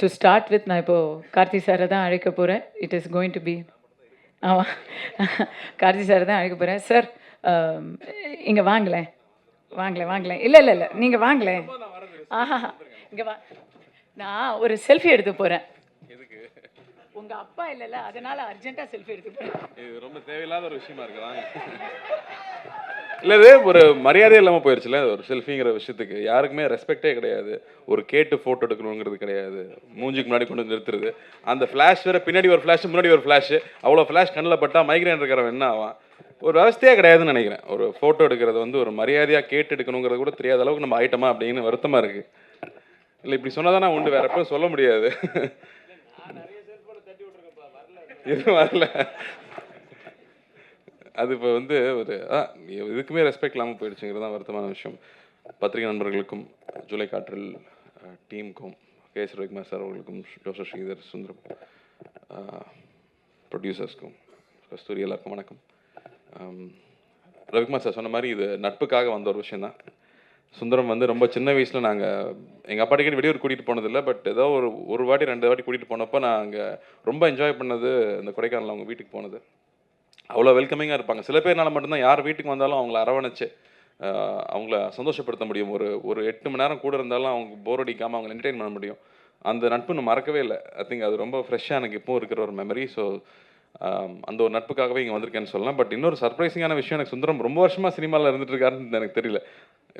To start with நான் இப்போது கார்த்தி சாரை தான் அழைக்க போகிறேன் it is going to be ஆமாம் கார்த்தி சாரை தான் அழைக்க போகிறேன் சார் இங்கே வாங்களேன். வாங்களேன் வாங்களேன். இல்லை இல்லை இல்லை. நீங்கள் வாங்களேன். ஆஹா இங்கே வா. நான் ஒரு செல்ஃபி எடுத்து போகிறேன் உங்கள் அப்பா இல்லைல்ல அதனால் அர்ஜென்ட்டாக செல்ஃபி எடுத்து போகிறேன் இது ரொம்ப தேவையில்லாத ஒரு விஷயமா இருக்குதான் இல்லை இது ஒரு மரியாதை இல்லாமல் போயிடுச்சுல ஒரு செல்ஃபிங்கிற விஷயத்துக்கு. யாருக்குமே ரெஸ்பெக்டே கிடையாது. ஒரு கேட்டு ஃபோட்டோ எடுக்கணுங்கிறது கிடையாது. மூஞ்சிக்கு முன்னாடி கொண்டு வந்து நிறுத்துறது. அந்த ஃப்ளாஷ் வேற பின்னாடி ஒரு ஃப்ளாஷ் முன்னாடி ஒரு ஃப்ளாஷ் அவ்வளோ ஃப்ளாஷ் கண்ணில் பட்டா மைக்ரேன் இருக்கிறவன் என்ன ஆவான்? ஒரு அவஸ்தையே கிடையாதுன்னு நினைக்கிறேன். ஒரு ஃபோட்டோ எடுக்கிறது வந்து ஒரு மரியாதையாக கேட்டு எடுக்கணுங்கிறது கூட தெரியாத அளவுக்கு நம்ம ஐட்டமா அப்படின்னு வருத்தமாக இருக்குது இல்லை இப்படி சொன்னதானே உண்டு. வேற எப்பவும் சொல்ல முடியாது. இது வரல. அது இப்போ வந்து ஒரு ஆ, இதுக்குமே ரெஸ்பெக்ட் இல்லாமல் போயிடுச்சுங்கிறது தான் வருத்தமான விஷயம். பத்திரிகை நண்பர்களுக்கும் ஜூலை காற்றில் டீமுக்கும் கே எஸ் ரவிக்குமார் சார் அவர்களுக்கும் ஜோசப் ஸ்ரீதர் சுந்தரம் ப்ரொடியூசர்ஸ்க்கும் கஸ்தூரி எல்லாருக்கும் வணக்கம். ரவிக்குமார் சார் சொன்ன மாதிரி இது நட்புக்காக வந்த ஒரு விஷயம் தான் சுந்தரம் வந்து ரொம்ப சின்ன வயசில் நாங்கள் எங்கள் அப்பா அடிக்கடி வெளியூர் கூட்டிகிட்டு போனதில்லை பட் ஏதோ ஒரு ஒரு வாட்டி ரெண்டு வாட்டி கூட்டிகிட்டு போனப்போ நான் அங்கே ரொம்ப என்ஜாய் பண்ணது இந்த கொடைக்கானல் அவங்க வீட்டுக்கு போனது. அவ்வளோ வெல்கமிங்காக இருப்பாங்க. சில பேர்னால மட்டும்தான் யார் வீட்டுக்கு வந்தாலும் அவங்கள அரவணைச்சு அவங்கள சந்தோஷப்படுத்த முடியும். ஒரு ஒரு எட்டு மணி நேரம் கூட இருந்தாலும் அவங்க போர் அடிக்காமல் அவங்களை என்டர்டெயின் பண்ண முடியும். அந்த நட்பு நான் மறக்கவே இல்லை. ஐ திங்க் அது ரொம்ப ஃப்ரெஷ்ஷாக எனக்கு இப்போவும் இருக்கிற ஒரு மெமரி ஸோ அந்த ஒரு நட்புக்காகவே இங்கே வந்திருக்கேன்னு சொல்லலாம். பட் இன்னொரு சர்ப்ரைசிங்கான விஷயம் எனக்கு சுந்தரம் ரொம்ப வருஷமாக சினிமாவில் இருந்துட்டு இருக்காருன்னு எனக்கு தெரியல.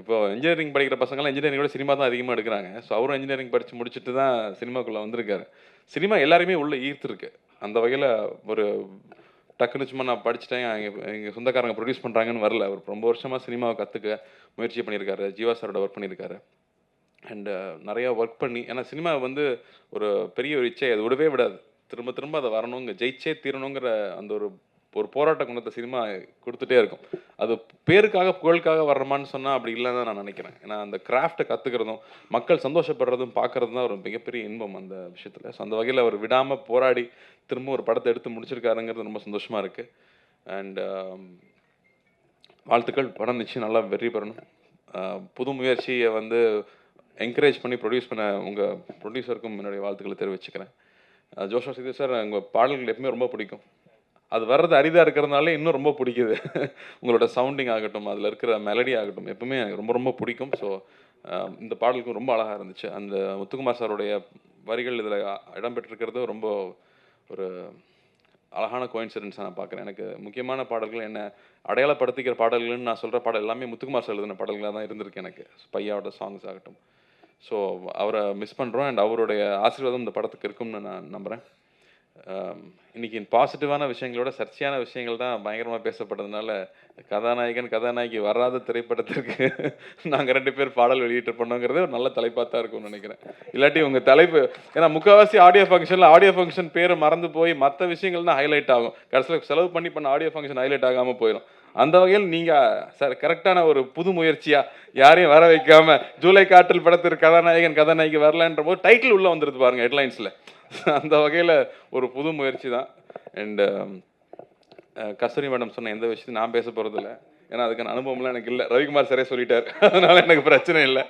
இப்போ இன்ஜினியரிங் படிக்கிற பசங்களாம் இன்ஜினியரிங்கோட சினிமா தான் அதிகமாக எடுக்கிறாங்க. ஸோ அவரும் இன்ஜினியரிங் படித்து முடிச்சுட்டு தான் சினிமாக்குள்ளே வந்திருக்காரு. சினிமா எல்லாருமே உள்ளே ஈர்த்துருக்கு. அந்த வகையில் ஒரு டக்குன்னு சும்மா நான் படிச்சுட்டேன் எங்கள் எங்கள் சொந்தக்காரங்க ப்ரொடியூஸ் பண்ணுறாங்கன்னு வரல. அவர் ரொம்ப வருஷமாக சினிமாவை கற்றுக்க முயற்சி பண்ணியிருக்காரு. ஜீவா சாரோட ஒர்க் பண்ணியிருக்காரு. அண்டு நிறையா ஒர்க் பண்ணி ஏன்னா சினிமா வந்து ஒரு பெரிய ஒரு இச்சை அது விடவே விடாது. திரும்ப திரும்ப அதை வரணுங்க ஜெயிச்சே தீரணுங்கிற அந்த ஒரு ஒரு போராட்ட குணத்தை சினிமா கொடுத்துட்டே இருக்கும். அது பேருக்காக புகழுக்காக வர்றமான்னு சொன்னால் அப்படி இல்லைன்னு தான் நான் நினைக்கிறேன். ஏன்னா அந்த கிராஃப்ட்டை கற்றுக்கிறதும் மக்கள் சந்தோஷப்படுறதும் பார்க்குறது தான் ஒரு மிகப்பெரிய இன்பம் அந்த விஷயத்தில். ஸோ அந்த வகையில் அவர் விடாமல் போராடி திரும்ப ஒரு படத்தை எடுத்து முடிச்சிருக்காருங்கிறது ரொம்ப சந்தோஷமாக இருக்குது அண்ட் um, வாழ்த்துக்கள். படம் நிச்சயம் நல்லா வெற்றி பெறணும். புது முயற்சியை வந்து என்கரேஜ் பண்ணி ப்ரொடியூஸ் பண்ண உங்கள் ப்ரொடியூசருக்கும் என்னுடைய வாழ்த்துக்களை தெரிவிச்சுக்கிறேன். ஜோஷா சிதி சார் உங்கள் பாடல்கள் எப்பவுமே ரொம்ப பிடிக்கும். அது வர்றது அரிதாக இருக்கிறதுனால இன்னும் ரொம்ப பிடிக்குது. உங்களோட சவுண்டிங் ஆகட்டும் அதில் இருக்கிற மெலடி ஆகட்டும் எப்பவுமே எனக்கு ரொம்ப ரொம்ப பிடிக்கும். ஸோ இந்த பாடலுக்கும் ரொம்ப அழகாக இருந்துச்சு. அந்த முத்துக்குமார் சாருடைய வரிகள் இதில் இடம்பெற்றிருக்கிறது ரொம்ப ஒரு அழகான கோயின்சிடன்ஸாக நான் பார்க்குறேன். எனக்கு முக்கியமான பாடல்கள் என்ன அடையாளப்படுத்திக்கிற பாடல்கள்னு நான் சொல்கிற பாடல் எல்லாமே முத்துக்குமார் சார் எழுதின பாடல்களாக தான் இருந்திருக்கு எனக்கு. பையாவோட சாங்ஸ் ஆகட்டும். ஸோ அவரை மிஸ் பண்ணுறோம் அண்ட் அவருடைய ஆசீர்வாதம் இந்த படத்துக்கு இருக்கும்னு நான் நம்புகிறேன் இன்றைக்கி இன்னைக்கு பாசிட்டிவான விஷயங்களோட சர்ச்சையான விஷயங்கள் தான் பயங்கரமாக பேசப்பட்டதுனால கதாநாயகன் கதாநாயகி வராத திரைப்படத்திற்கு நாங்கள் ரெண்டு பேர் பாடல் வெளியிட்டு பண்ணோங்கிறது ஒரு நல்ல தலைப்பாக தான் இருக்கும்னு நினைக்கிறேன். இல்லாட்டி உங்கள் தலைப்பு ஏன்னா முக்கால்வாசி ஆடியோ ஃபங்க்ஷனில் ஆடியோ ஃபங்க்ஷன் பேர் மறந்து போய் மற்ற விஷயங்கள் தான் ஹைலைட் ஆகும். கடைசியில் செலவு பண்ணி பண்ண ஆடியோ ஃபங்க்ஷன் ஹைலைட் ஆகாமல் போயிடும் அந்த வகையில் நீங்கள் சார் கரெக்டான ஒரு புது முயற்சியாக யாரையும் வர வைக்காமல் ஜூலை காற்றில் படத்திற்கு கதாநாயகன் கதாநாயகி வரலன்ற போது டைட்டில் உள்ளே வந்துடுது பாருங்கள் ஹெட்லைன்ஸில் அந்த வகையில் ஒரு புது முயற்சி தான் um, அண்டு கஸ்தூரி மேடம் சொன்ன எந்த விஷயத்தையும் நான் பேச போகிறதில்ல ஏன்னா அதுக்கான அனுபவம்லாம் எனக்கு இல்லை. ரவிக்குமார் சரே சொல்லிட்டார். அதனால் எனக்கு பிரச்சனை இல்லை.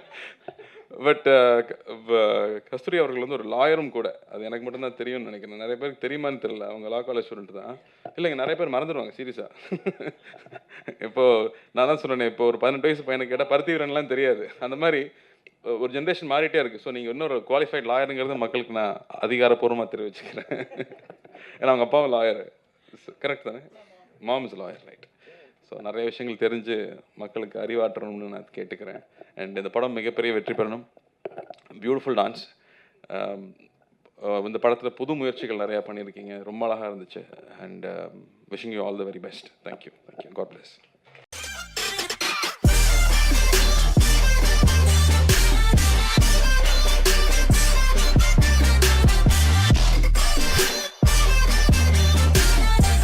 பட் கஸ்தூரி அவர்கள் வந்து ஒரு லாயரும் கூட. அது எனக்கு மட்டும்தான் தெரியும்னு நினைக்கிறேன். நிறைய பேருக்கு தெரியுமான்னு தெரியல. அவங்க லா காலேஜ் ஸ்டூடெண்ட் தான். இல்லைங்க நிறைய பேர் மறந்துடுவாங்க சீரியஸாக இப்போ நான் தான் சொன்னேன் இப்போ ஒரு பதினெட்டு வயசு பையனை கேட்டால் பருத்தி வீரன்லாம் தெரியாது. அந்த மாதிரி ஒரு ஜென்ரேஷன் மாறிட்டே இருக்குது ஸோ நீங்கள் இன்னொரு குவாலிஃபைட் லாயருங்கிறது மக்களுக்கு நான் அதிகாரப்பூர்வமாக தெரிவிச்சுக்கிறேன். ஏன்னா அவங்க அப்பாவும் லாயர் கரெக்ட் தானே? மாம்ஸ் லாயர் ரைட் ஸோ நிறைய விஷயங்கள் தெரிஞ்சு மக்களுக்கு அறிவாற்றணும்னு நான் கேட்டுக்கிறேன். அண்ட் இந்த படம் மிகப்பெரிய வெற்றி பெறணும். பியூட்டிஃபுல் um, டான்ஸ் இந்த படத்தில் புது முயற்சிகள் நிறையா பண்ணியிருக்கீங்க. ரொம்ப அழகாக இருந்துச்சு. And wishing you all the very best thank you thank you God bless